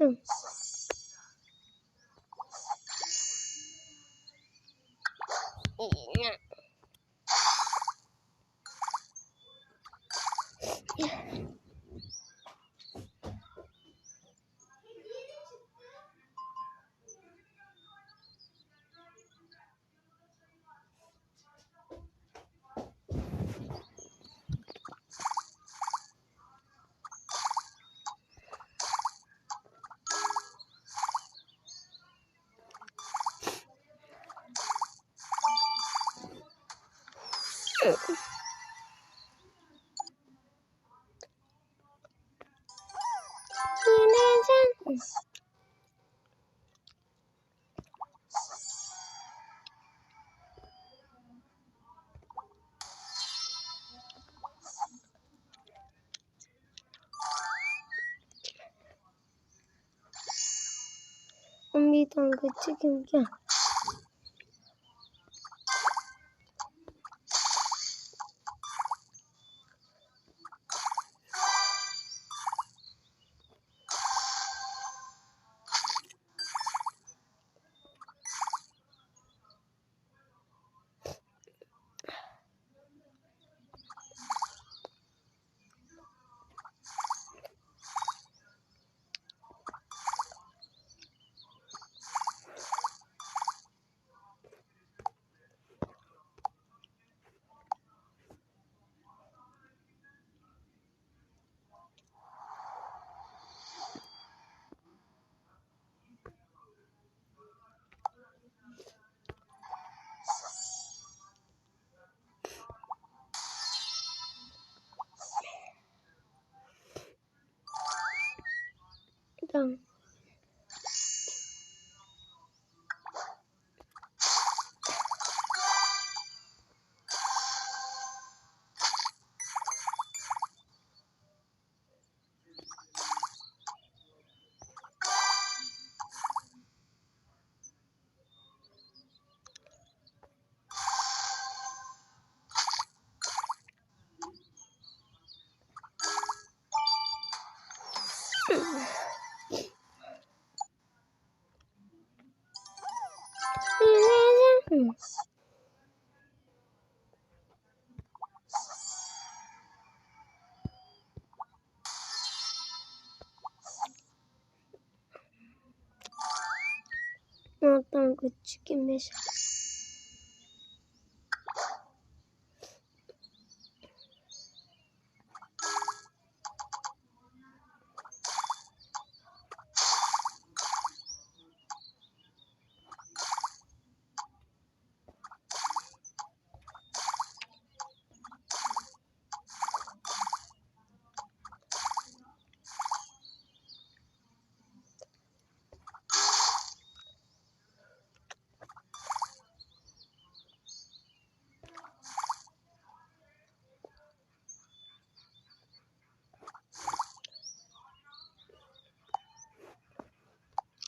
嗯。Tamam. Yeneceğim. Bir tane çıkayım gel. Tamam. Yeneceğim. Oradan küçük imiş.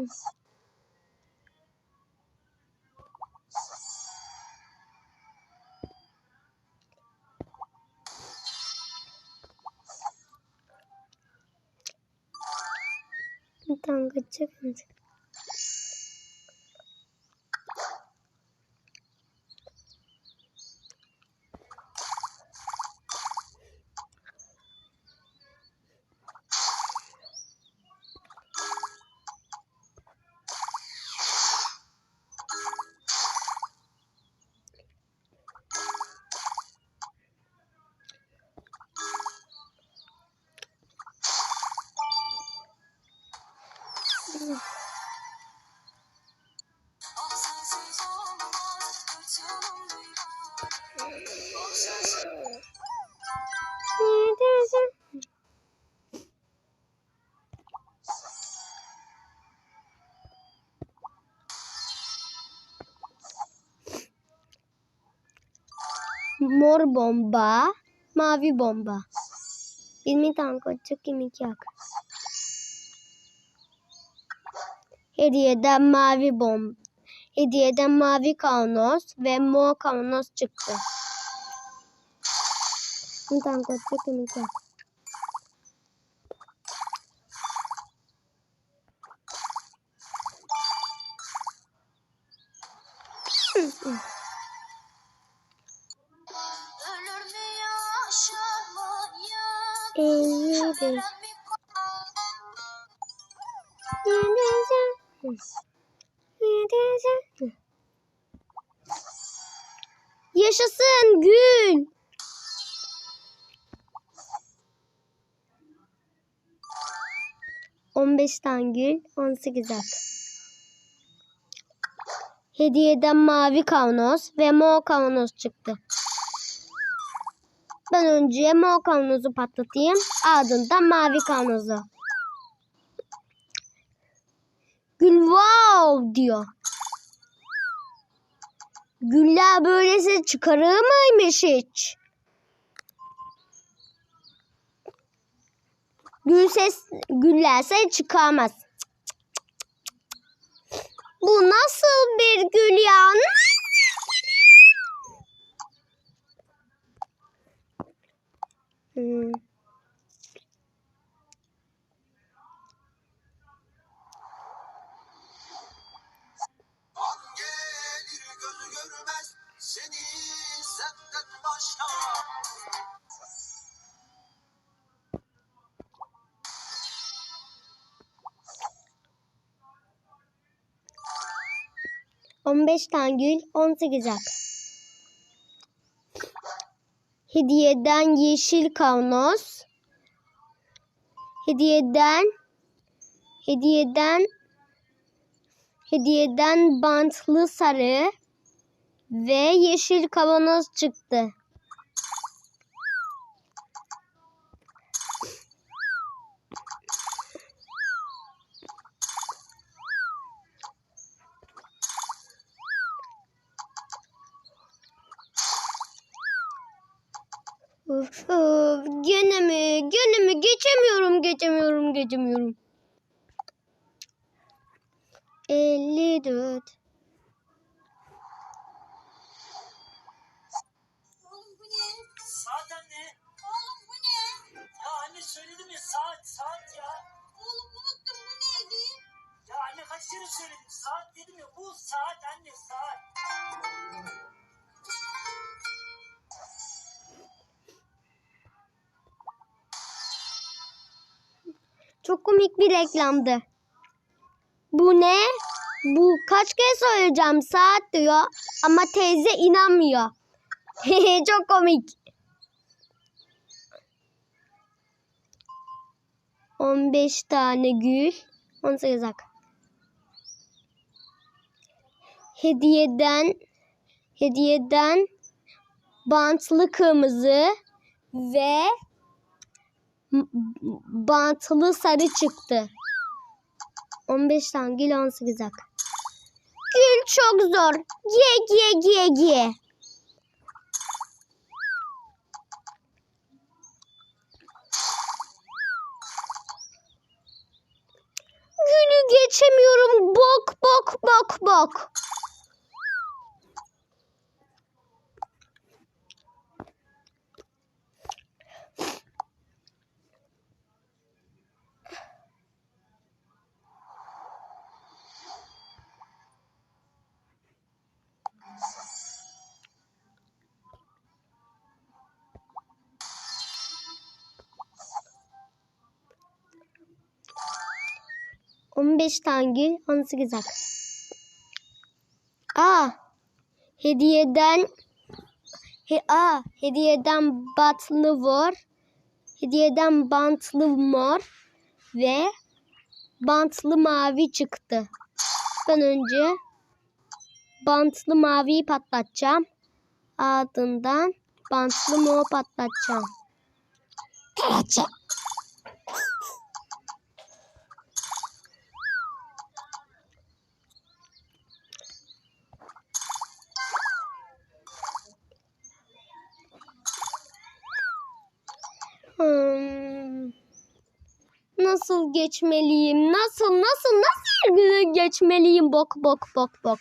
Yeneceğim. Bir tane küçük sensiz Mor bomba, mavi bomba. 20 tane koçuk, 22 yak. Hediyeden mavi bom. Hediyeden mavi kavanoz ve mor kavanoz çıktı. 20 tane 22 yak. Ölür mü yaşar mı Yaşasın gül. On beş tane gül, on sekiz ak. Hediyeden mavi kavanoz ve mor kavanoz çıktı. Ben önce mor kavanozu patlatayım, ardından mavi kavanozu. Gül wow diyor. Güller böylesi çıkarır mıymış hiç? Gül ses, güller ses çıkarmaz. Bu nasıl bir gül ya? Hmm. 15 tane gül 18 ak. Hediyeden yeşil kavanoz. Hediyeden hediyeden hediyeden bantlı sarı ve yeşil kavanoz çıktı. Uf, uf, gene mi? Gene mi? Geçemiyorum, geçemiyorum, geçemiyorum. Çok komik bir reklamdı. Bu ne? Bu kaç kez söyleyeceğim saat diyor ama teyze inanmıyor. Çok komik. 15 tane gül, 18 ak. Hediyeden hediyeden bantlı kırmızı ve bantlı sarı çıktı. 15 tane gül 18 ak. Gül çok zor. Ye ye ye ye. Gülü geçemiyorum. Bok bok bok bok. On beş tane gül, on sekiz ak. Aa, hediyeden he, aa, hediyeden batlı mor, hediyeden bantlı mor ve bantlı mavi çıktı. Ben önce bantlı maviyi patlatacağım. Ardından bantlı mor patlatacağım. Hmm. Nasıl geçmeliyim? Nasıl nasıl nasıl geçmeliyim? Bok bok bok bok.